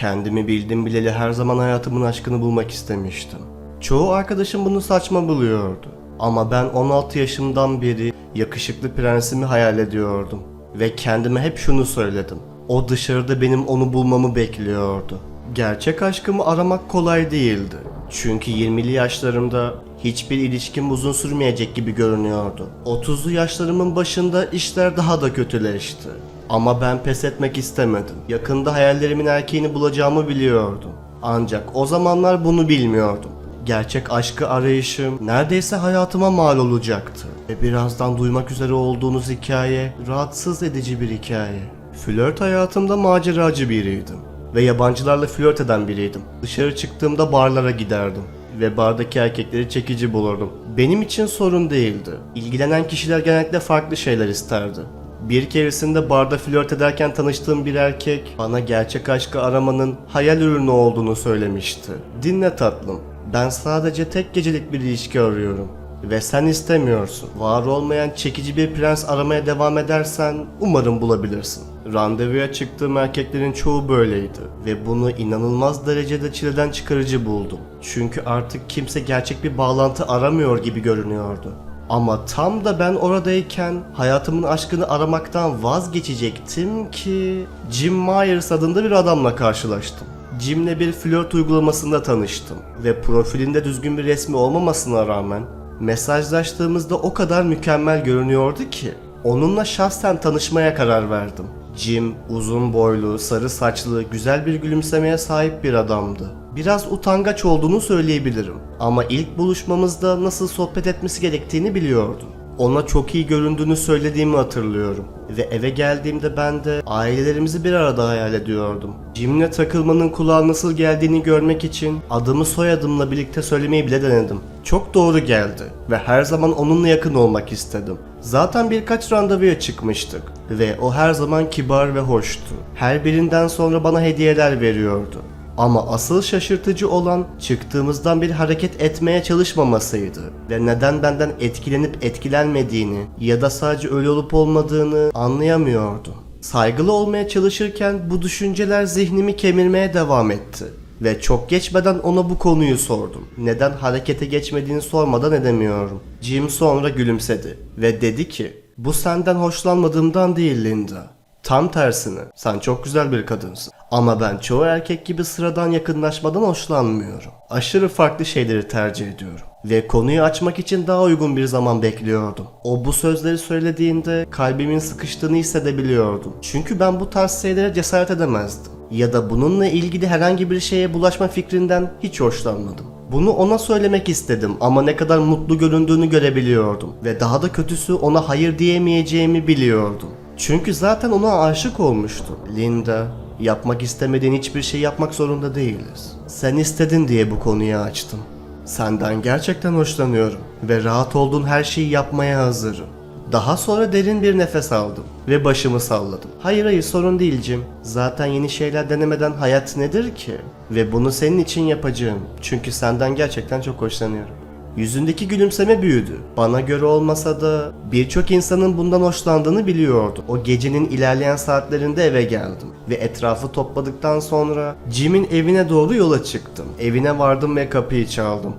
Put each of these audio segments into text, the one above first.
Kendimi bildim bileli her zaman hayatımın aşkını bulmak istemiştim. Çoğu arkadaşım bunu saçma buluyordu. Ama ben 16 yaşımdan beri yakışıklı prensimi hayal ediyordum. Ve kendime hep şunu söyledim. O dışarıda benim onu bulmamı bekliyordu. Gerçek aşkımı aramak kolay değildi. Çünkü 20'li yaşlarımda hiçbir ilişkim uzun sürmeyecek gibi görünüyordu. 30'lu yaşlarımın başında işler daha da kötüleşti. Ama ben pes etmek istemedim. Yakında hayallerimin erkeğini bulacağımı biliyordum. Ancak o zamanlar bunu bilmiyordum. Gerçek aşkı arayışım neredeyse hayatıma mal olacaktı. Ve birazdan duymak üzere olduğunuz hikaye rahatsız edici bir hikaye. Flört hayatımda maceracı biriydim. Ve yabancılarla flört eden biriydim. Dışarı çıktığımda barlara giderdim. Ve bardaki erkekleri çekici bulurdum. Benim için sorun değildi. İlgilenen kişiler genellikle farklı şeyler isterdi. Bir keresinde barda flört ederken tanıştığım bir erkek bana gerçek aşkı aramanın hayal ürünü olduğunu söylemişti. Dinle tatlım. Ben sadece tek gecelik bir ilişki arıyorum. Ve sen istemiyorsun. Var olmayan çekici bir prens aramaya devam edersen umarım bulabilirsin. Randevuya çıktığım erkeklerin çoğu böyleydi. Ve bunu inanılmaz derecede çileden çıkarıcı buldum. Çünkü artık kimse gerçek bir bağlantı aramıyor gibi görünüyordu. Ama tam da ben oradayken hayatımın aşkını aramaktan vazgeçecektim ki Jim Myers adında bir adamla karşılaştım. Jim'le bir flört uygulamasında tanıştım ve profilinde düzgün bir resmi olmamasına rağmen mesajlaştığımızda o kadar mükemmel görünüyordu ki onunla şahsen tanışmaya karar verdim. Jim uzun boylu, sarı saçlı, güzel bir gülümsemeye sahip bir adamdı. Biraz utangaç olduğunu söyleyebilirim ama ilk buluşmamızda nasıl sohbet etmesi gerektiğini biliyordum. Ona çok iyi göründüğünü söylediğimi hatırlıyorum. Ve eve geldiğimde ben de ailelerimizi bir arada hayal ediyordum. Jim'le takılmanın kulağa nasıl geldiğini görmek için adımı soyadımla birlikte söylemeyi bile denedim. Çok doğru geldi ve her zaman onunla yakın olmak istedim. Zaten birkaç randevuya çıkmıştık ve o her zaman kibar ve hoştu. Her birinden sonra bana hediyeler veriyordu. Ama asıl şaşırtıcı olan çıktığımızdan bir hareket etmeye çalışmamasıydı ve neden benden etkilenip etkilenmediğini ya da sadece öyle olup olmadığını anlayamıyordum. Saygılı olmaya çalışırken bu düşünceler zihnimi kemirmeye devam etti ve çok geçmeden ona bu konuyu sordum. Neden harekete geçmediğini sormadan edemiyorum. Jim sonra gülümsedi ve dedi ki bu senden hoşlanmadığımdan değil Linda. Tam tersine sen çok güzel bir kadınsın. Ama ben çoğu erkek gibi sıradan yakınlaşmadan hoşlanmıyorum. Aşırı farklı şeyleri tercih ediyorum. Ve konuyu açmak için daha uygun bir zaman bekliyordum. O bu sözleri söylediğinde kalbimin sıkıştığını hissedebiliyordum. Çünkü ben bu tarz şeylere cesaret edemezdim. Ya da bununla ilgili herhangi bir şeye bulaşma fikrinden hiç hoşlanmadım. Bunu ona söylemek istedim ama ne kadar mutlu göründüğünü görebiliyordum. Ve daha da kötüsü ona hayır diyemeyeceğimi biliyordum. Çünkü zaten ona aşık olmuştum. Linda, yapmak istemediğin hiçbir şey yapmak zorunda değiliz. Sen istedin diye bu konuyu açtım. Senden gerçekten hoşlanıyorum ve rahat olduğun her şeyi yapmaya hazırım. Daha sonra derin bir nefes aldım ve başımı salladım. Hayır hayır sorun değil Jim. Zaten yeni şeyler denemeden hayat nedir ki? Ve bunu senin için yapacağım. Çünkü senden gerçekten çok hoşlanıyorum. Yüzündeki gülümseme büyüdü. Bana göre olmasa da birçok insanın bundan hoşlandığını biliyordu. O gecenin ilerleyen saatlerinde eve geldim ve etrafı topladıktan sonra Jim'in evine doğru yola çıktım. Evine vardım ve kapıyı çaldım.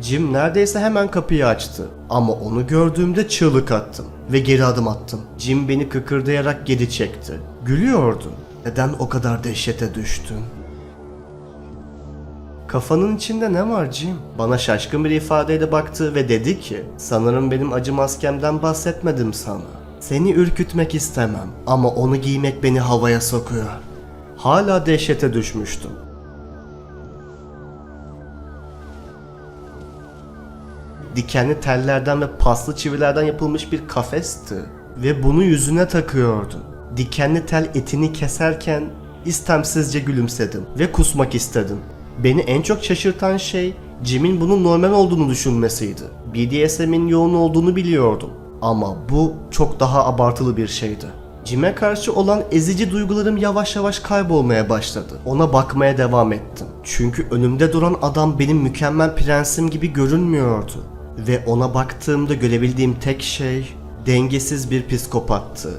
Jim neredeyse hemen kapıyı açtı ama onu gördüğümde çığlık attım ve geri adım attım. Jim beni kıkırdayarak geri çekti. Gülüyordu. Neden o kadar dehşete düştün? Kafanın içinde ne var Jim? Bana şaşkın bir ifadeyle baktı ve dedi ki Sanırım benim acı maskemden bahsetmedim sana. Seni ürkütmek istemem ama onu giymek beni havaya sokuyor. Hala dehşete düşmüştüm. Dikenli tellerden ve paslı çivilerden yapılmış bir kafesti ve bunu yüzüne takıyordu. Dikenli tel etini keserken istemsizce gülümsedim ve kusmak istedim. Beni en çok şaşırtan şey Jim'in bunun normal olduğunu düşünmesiydi. BDSM'in yoğun olduğunu biliyordum. Ama bu çok daha abartılı bir şeydi. Jim'e karşı olan ezici duygularım yavaş yavaş kaybolmaya başladı. Ona bakmaya devam ettim. Çünkü önümde duran adam benim mükemmel prensim gibi görünmüyordu. Ve ona baktığımda görebildiğim tek şey dengesiz bir psikopattı.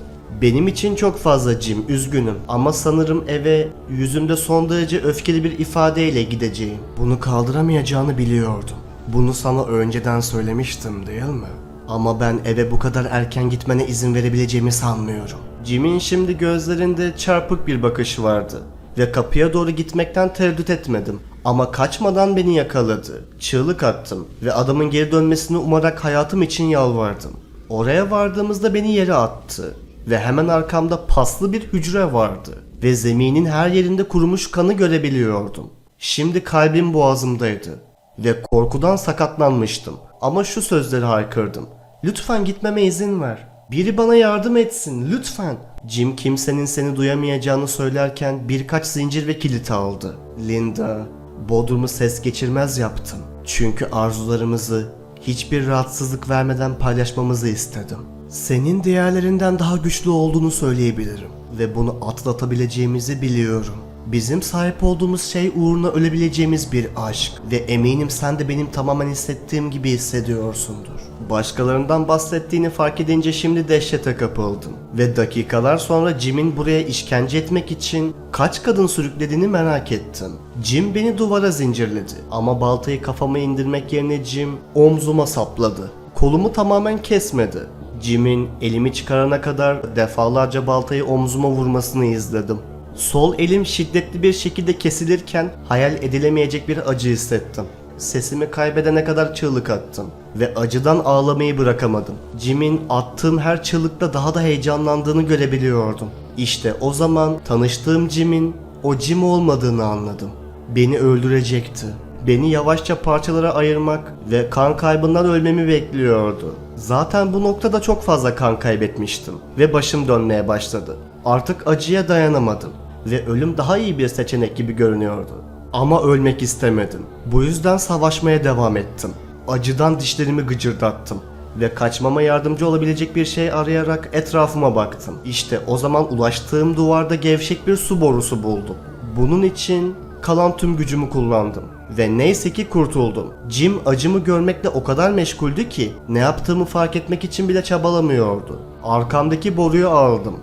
Benim için çok fazla Jim, üzgünüm ama sanırım eve yüzümde son derece öfkeli bir ifadeyle gideceğim. Bunu kaldıramayacağını biliyordum. Bunu sana önceden söylemiştim değil mi? Ama ben eve bu kadar erken gitmene izin verebileceğimi sanmıyorum. Jim'in şimdi gözlerinde çarpık bir bakışı vardı ve kapıya doğru gitmekten tereddüt etmedim. Ama kaçmadan beni yakaladı. Çığlık attım ve adamın geri dönmesini umarak hayatım için yalvardım. Oraya vardığımızda beni yere attı ve hemen arkamda paslı bir hücre vardı ve zeminin her yerinde kurumuş kanı görebiliyordum. Şimdi kalbim boğazımdaydı ve korkudan sakatlanmıştım. Ama şu sözleri haykırdım. Lütfen gitmeme izin ver. Biri bana yardım etsin lütfen. Jim kimsenin seni duyamayacağını söylerken birkaç zincir ve kilit aldı. Linda, Bodrum'u ses geçirmez yaptım. Çünkü arzularımızı hiçbir rahatsızlık vermeden paylaşmamızı istedim. Senin diğerlerinden daha güçlü olduğunu söyleyebilirim ve bunu atlatabileceğimizi biliyorum. Bizim sahip olduğumuz şey uğruna ölebileceğimiz bir aşk ve eminim sen de benim tamamen hissettiğim gibi hissediyorsundur. Başkalarından bahsettiğini fark edince şimdi dehşete kapıldım ve dakikalar sonra Jim'in buraya işkence etmek için kaç kadın sürüklediğini merak ettim. Jim beni duvara zincirledi ama baltayı kafama indirmek yerine Jim omzuma sapladı. Kolumu tamamen kesmedi. Jim'in elimi çıkarana kadar defalarca baltayı omzuma vurmasını izledim. Sol elim şiddetli bir şekilde kesilirken hayal edilemeyecek bir acı hissettim. Sesimi kaybedene kadar çığlık attım ve acıdan ağlamayı bırakamadım. Jim'in attığım her çığlıkta daha da heyecanlandığını görebiliyordum. İşte o zaman tanıştığım Jim'in o Jim olmadığını anladım. Beni öldürecekti. Beni yavaşça parçalara ayırmak ve kan kaybından ölmemi bekliyordu. Zaten bu noktada çok fazla kan kaybetmiştim ve başım dönmeye başladı. Artık acıya dayanamadım ve ölüm daha iyi bir seçenek gibi görünüyordu. Ama ölmek istemedim. Bu yüzden savaşmaya devam ettim. Acıdan dişlerimi gıcırdattım ve kaçmama yardımcı olabilecek bir şey arayarak etrafıma baktım. İşte o zaman ulaştığım duvarda gevşek bir su borusu buldum. Bunun için kalan tüm gücümü kullandım ve neyse ki kurtuldum. Jim acımı görmekle o kadar meşguldü ki ne yaptığımı fark etmek için bile çabalamıyordu. Arkamdaki boruyu aldım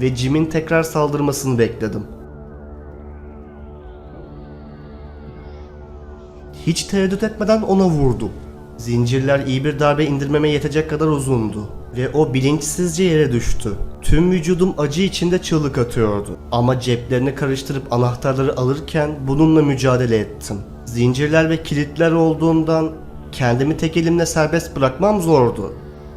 ve Jim'in tekrar saldırmasını bekledim. Hiç tereddüt etmeden ona vurdum. Zincirler iyi bir darbe indirmeme yetecek kadar uzundu ve o bilinçsizce yere düştü. Tüm vücudum acı içinde çığlık atıyordu ama ceplerini karıştırıp anahtarları alırken bununla mücadele ettim. Zincirler ve kilitler olduğundan kendimi tek elimle serbest bırakmam zordu.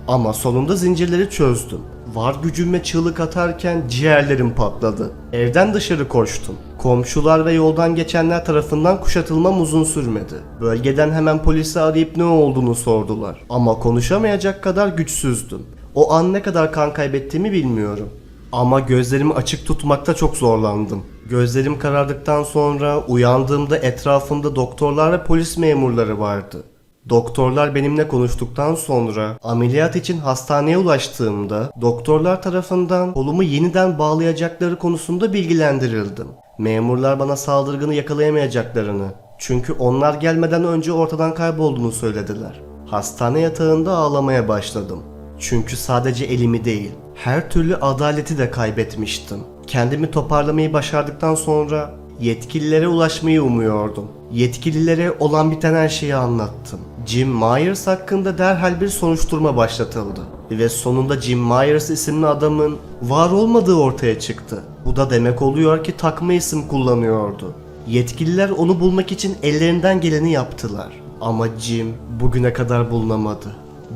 Ama sonunda zincirleri çözdüm. Var gücümle çığlık atarken ciğerlerim patladı. Evden dışarı koştum. Komşular ve yoldan geçenler tarafından kuşatılmam uzun sürmedi. Bölgeden hemen polisi arayıp ne olduğunu sordular. Ama konuşamayacak kadar güçsüzdüm. O an ne kadar kan kaybettiğimi bilmiyorum. Ama gözlerimi açık tutmakta çok zorlandım. Gözlerim karardıktan sonra uyandığımda etrafımda doktorlar ve polis memurları vardı. Doktorlar benimle konuştuktan sonra ameliyat için hastaneye ulaştığımda doktorlar tarafından kolumu yeniden bağlayacakları konusunda bilgilendirildim. Memurlar bana saldırgını yakalayamayacaklarını çünkü onlar gelmeden önce ortadan kaybolduğunu söylediler. Hastane yatağında ağlamaya başladım. Çünkü sadece elimi değil, her türlü adaleti de kaybetmiştim. Kendimi toparlamayı başardıktan sonra yetkililere ulaşmayı umuyordum. Yetkililere olan biten her şeyi anlattım. Jim Myers hakkında derhal bir soruşturma başlatıldı. Ve sonunda Jim Myers isimli adamın var olmadığı ortaya çıktı. Bu da demek oluyor ki takma isim kullanıyordu. Yetkililer onu bulmak için ellerinden geleni yaptılar. Ama Jim bugüne kadar bulunamadı.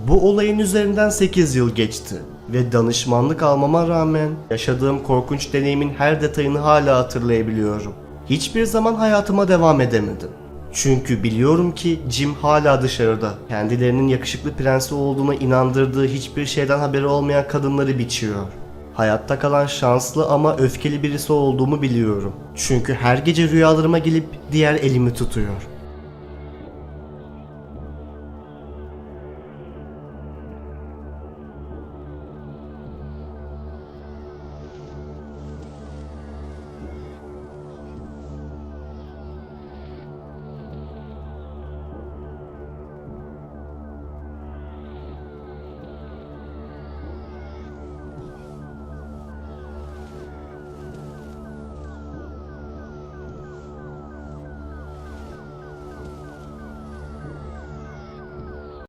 Bu olayın üzerinden 8 yıl geçti ve danışmanlık almama rağmen yaşadığım korkunç deneyimin her detayını hala hatırlayabiliyorum. Hiçbir zaman hayatıma devam edemedim. Çünkü biliyorum ki Jim hala dışarıda. Kendilerinin yakışıklı prensi olduğuna inandırdığı hiçbir şeyden haberi olmayan kadınları biçiyor. Hayatta kalan şanslı ama öfkeli birisi olduğumu biliyorum. Çünkü her gece rüyalarıma gelip diğer elimi tutuyor.